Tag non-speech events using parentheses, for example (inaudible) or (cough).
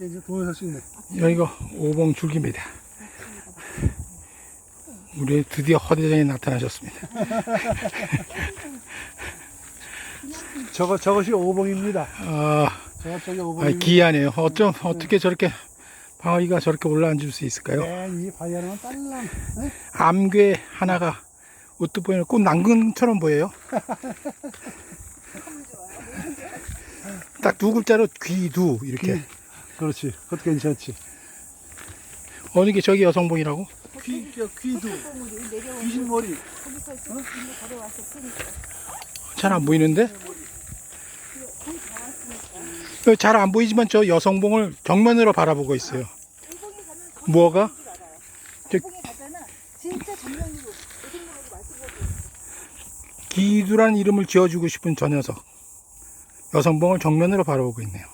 이제 동영상 찍네. 여기가 오봉 줄기입니다. 우리 드디어 허대장이 나타나셨습니다. (laughs) 저거, 저것이 오봉입니다. 아, 저거 저기 아, 오봉입니다. 기이하네요. 어쩜 어떻게 저렇게 방어기가 저렇게 올라앉을 수 있을까요? 이 바위 하나만 딸랑. 네? 암괴 하나가 우뚝 보이는 꽃 난근처럼 보여요. (laughs) 딱 두 글자로 귀두 이렇게. 귀. 그렇지. 그것도 괜찮지. 어느 게 저기 여성봉이라고? 귀, 귀도. 뽕으로 내려오고 귀신 머리. 거기서 이렇게 길로 걸어와서 쓰니까 잘 안 보이는데? 어, 잘안 보이지만 저 여성봉을 정면으로 바라보고 있어요. 뭐가? 저- 진짜 정면으로 기두란 이름을 지어주고 싶은 저 녀석. 여성봉을 정면으로 바라보고 있네요.